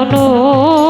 লনু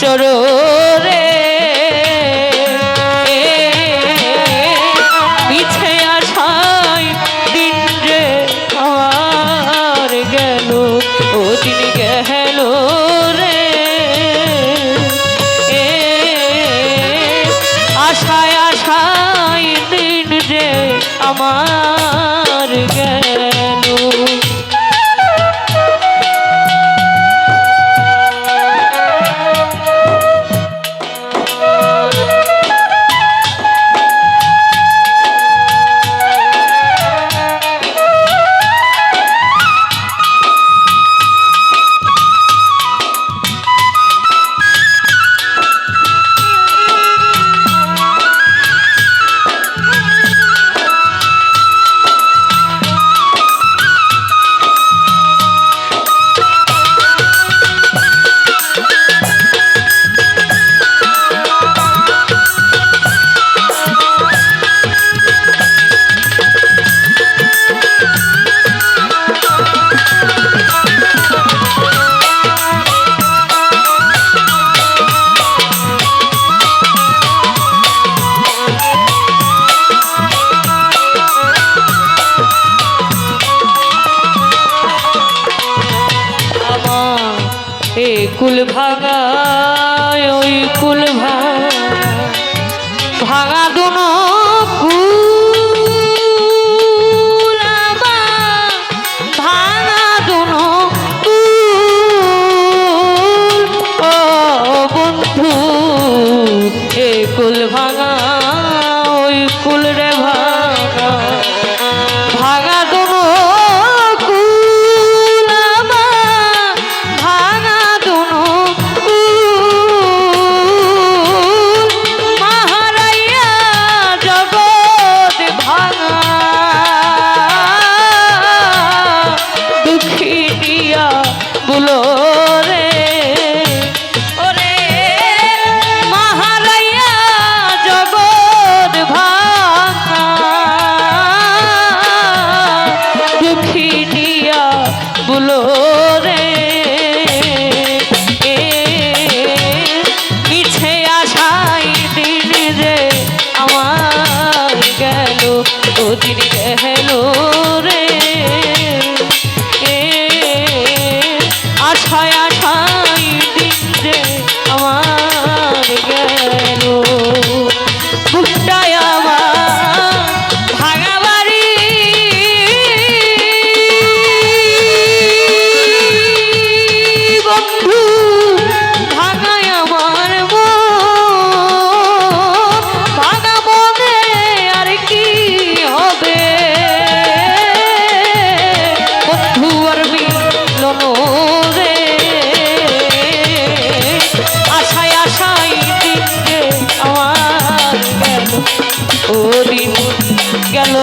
চোর রে পিছে আসায় দিন রে আমার গেল, ও দিন গেল রে। এ আশায় আশায় দিন রে আমার এ কুল ভাঙায় ওই কুল ভাঙা ধুলো রে। ওরে মহারাইয়া জগৎ ভাঙা। দুঃখিনিয়া বুলো রে। মিছে আশাই দিন রে আমার গেল ও দিন গেল ও দিন গেল